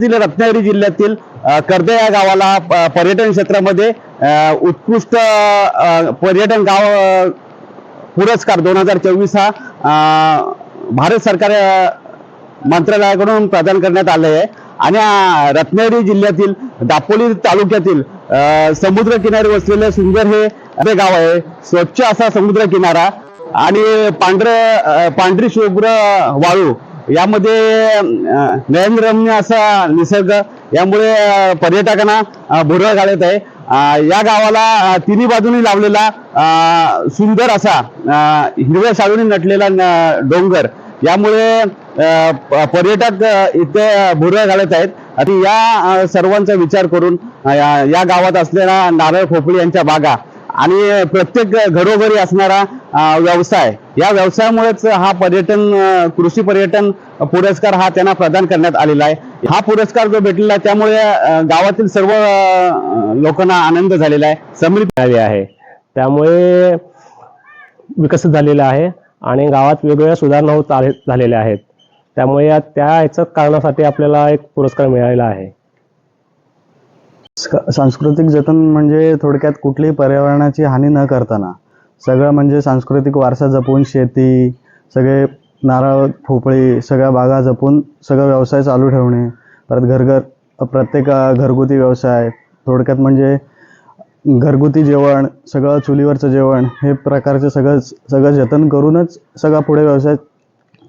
रत्नागिरी जिल्ह्यातील कर्दे या गावाला प- पर्यटन क्षेत्रामध्ये उत्कृष्ट पर्यटन गाव पुरस्कार दोन हजार चोवीस हा भारत सरकार मंत्रालयाकडून प्रदान करण्यात आले आहे आणि रत्नागिरी जिल्ह्यातील दापोली तालुक्यातील समुद्रकिनारी वसलेले सुंदर हे गाव आहे. स्वच्छ असा समुद्र किनारा आणि पांढरे पांढरी शुभ्र वाळू यामध्ये नयनरम्य असा निसर्ग यामुळे पर्यटकांना भुरळ घालत आहे. या गावाला तिन्ही बाजूनी लावलेला सुंदर असा हिरव्या शाळूने नटलेला डोंगर. यामुळे प- पर्यटक इथे भुरळ घालत आहेत. आणि या सर्वांचा विचार करून या या गावात असलेला नारळ खोपळी यांच्या बागा आणि प्रत्येक घरोघरी असणारा व्यवसाय. या व्यवसायामुळेच हा पर्यटन कृषी पर्यटन पुरस्कार हा त्यांना प्रदान करण्यात आलेला आहे. हा पुरस्कार जो भेटलेला आहे त्यामुळे गावातील सर्व लोकांना आनंद झालेला आहे. समृद्ध मिळाली आहे. त्यामुळे विकसित झालेला आहे आणि गावात वेगवेगळ्या सुधारणा होत आले झालेल्या आहेत. त्यामुळे या त्या ह्याच कारणासाठी आपल्याला एक पुरस्कार मिळालेला आहे. सांस्कृतिक जतन म्हणजे थोडक्यात कुठलीही पर्यावरणाची हानी न करताना सगळं म्हणजे सांस्कृतिक वारसा जपून शेती सगळे नारळ भोपळी सगळ्या बागा जपून सगळं व्यवसाय चालू ठेवणे परत घरघर प्रत्येक घरगुती व्यवसाय थोडक्यात म्हणजे घरगुती जेवण सगळं चुलीवरचं जेवण हे प्रकारचं सगळं सगळं जतन करूनच सगळा पुढे व्यवसाय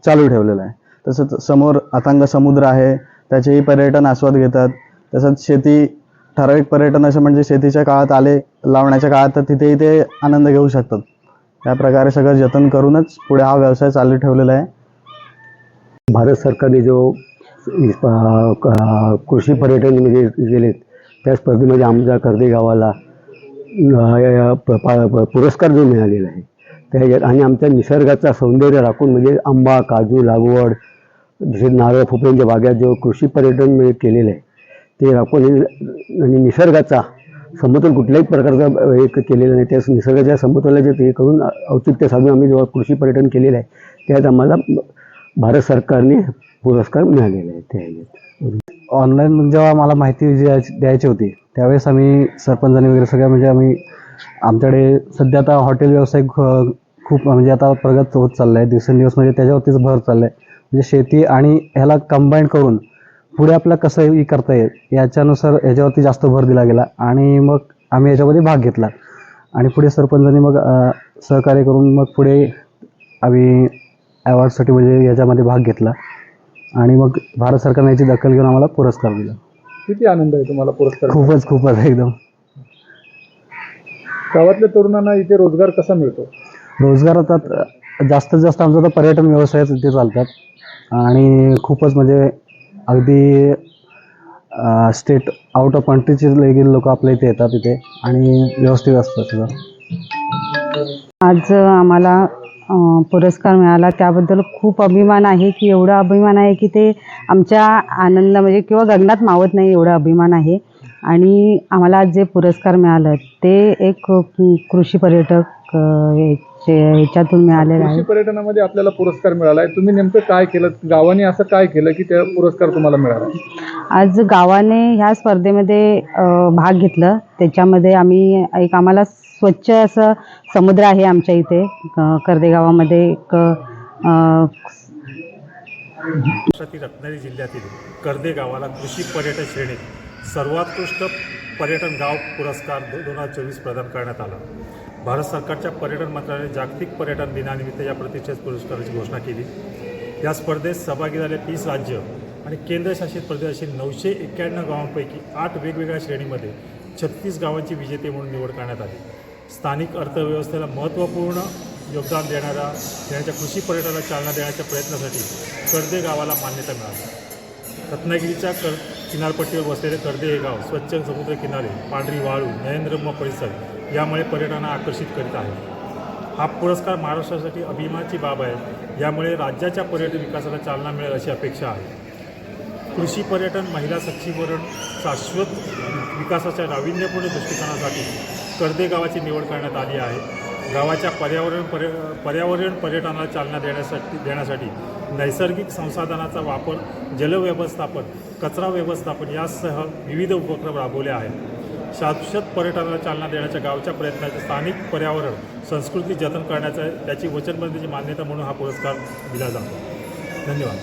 चालू ठेवलेला आहे. तसंच समोर अथांग समुद्र आहे त्याचेही पर्यटन आस्वाद घेतात तसंच शेती ठराविक पर्यटन असं म्हणजे शेतीच्या काळात आले लावण्याच्या काळात तर तिथेही ते आनंद घेऊ शकतात. त्या प्रकारे सगळं जतन करूनच पुढे हा व्यवसाय चालू ठेवलेला आहे. भारत सरकारने जो क- कृषी पर्यटन म्हणजे गेलेत त्या स्पर्धेमध्ये आमच्या कर्दे गावाला या- प- पा- प- पुरस्कार जो मिळालेला आहे त्या आणि आमच्या निसर्गाचा सौंदर्य राखून म्हणजे आंबा काजू लागवड जसे नारळ फुफऱ्यांच्या बागेत जो कृषी पर्यटन म्हणजे केलेलं आहे ते आपण आणि- निसर्गाचा समतोल कुठल्याही प्रकारचा एक केलेला नाही. त्या निसर्गाच्या समतोलाचे ते करून औचित्य साधून आम्ही जेव्हा कृषी पर्यटन केलेलं आहे त्यात आम्हाला भारत सरकारने पुरस्कार मिळालेला आहे त्या ऑनलाईन जेव्हा मला माहिती द्यायची द्यायची होती त्यावेळेस आम्ही सरपंचांनी वगैरे सगळ्या म्हणजे आम्ही आमच्याकडे सध्या आता हॉटेल व्यवसाय ख- खूप म्हणजे आता प्रगत होत चालला आहे दिवसेंदिवस म्हणजे त्याच्यावरतीच भर चालला आहे म्हणजे शेती आणि ह्याला कंबाईन करून पुढे आपलं कसंही करता येईल याच्यानुसार याच्यावरती जास्त भर दिला गेला आणि मग आम्ही याच्यामध्ये भाग घेतला. आणि पुढे सरपंचांनी मग सहकार्य करून मग पुढे आम्ही अवॉर्डसाठी म्हणजे याच्यामध्ये भाग घेतला. आणि मग भारत सरकारने याची दखल घेऊन आम्हाला पुरस्कार दिला. किती आनंद आहे तुम्हाला पुरस्कार खूपच खूपच एकदम. गावातल्या तरुणांना इथे रोजगार कसा मिळतो? रोजगार आता जास्तीत जास्त आमचा तर पर्यटन व्यवसायच इथे चालतात. आणि खूपच म्हणजे अगदी स्टेट आउट ऑफ कंट्रीचे देखील लोक आपल्या इथे येतात इथे आणि व्यवस्थित असतं सगळं. आज आम्हाला पुरस्कार मिळाला. त्याबद्दल खूप अभिमान आहे की एवढा अभिमान आहे की ते आमच्या आनंद म्हणजे किंवा गगनात मावत नाही एवढा अभिमान आहे. आणि आम्हाला आज जे पुरस्कार मिळालं ते एक कृषी पर्यटक एक याचे ह्याच्यातून मिळालेलं कृषी आहे पर्यटनामध्ये आपल्याला पुरस्कार मिळाला आहे. तुम्ही नेमकं काय केलं? गावाने असं काय केलं की त्या पुरस्कार तुम्हाला मिळाला? आज गावाने ह्या स्पर्धेमध्ये अ, भाग घेतलं. त्याच्यामध्ये आम्ही एक आम्हाला स्वच्छ असं समुद्र आहे आमच्या इथे अ, कर्दे गावामध्ये एक अ, महाराष्ट्रातील रत्नागिरी जिल्ह्यातील कर्दे गावाला कृषी पर्यटन श्रेणीत सर्वोत्कृष्ट पर्यटन गाव पुरस्कार दो दोन हजार चोवीस प्रदान करण्यात आला. भारत सरकारच्या पर्यटन मंत्रालयाने जागतिक पर्यटन दिनानिमित्त या प्रतिष्ठित पुरस्काराची घोषणा केली. या स्पर्धेत सहभागी झाले तीस राज्य आणि केंद्रशासित प्रदेश अशी नऊशे एक्क्याण्णव गावांपैकी आठ वेगवेगळ्या श्रेणीमध्ये छत्तीस गावांची विजेते म्हणून निवड करण्यात आली. स्थानिक अर्थव्यवस्थेला महत्त्वपूर्ण योगदान देणाऱ्या देण्याच्या कृषी पर्यटनाला चालना देण्याच्या प्रयत्नासाठी कर्दे गावाला मान्यता मिळाली. रत्नागिरीच्या कर किनारपट्टीवर वसलेले कर्दे हे गाव स्वच्छ समुद्र किनारे पांढरी वाळू नयनरम्य परिसर यामुळे पर्यटनाला आकर्षित करीत आहे. हा पुरस्कार महाराष्ट्रासाठी अभिमानाची बाब आहे. यामुळे राज्याच्या पर्यटन विकासाला चालना मिळेल अशी अपेक्षा आहे. कृषी पर्यटन महिला सक्षमीकरण शाश्वत विकासाच्या नाविन्यपूर्ण दृष्टिकोनासाठी कर्दे गावाची निवड करण्यात आली आहे. गावाच्या पर्यावरण पर्य पर्यावरण पर्यटनाला चालना देण्यासाठी देण्यासाठी नैसर्गिक संसाधनाचा वापर जलव्यवस्थापन कचरा व्यवस्थापन यासह विविध उपक्रम राबवले आहेत. शाश्वत पर्यटनाला चालना देण्याच्या गावच्या प्रयत्नाचे स्थानिक पर्यावरण संस्कृती जतन करण्याचा त्याची वचनबद्धतेची मान्यता म्हणून हा पुरस्कार दिला जातो. धन्यवाद.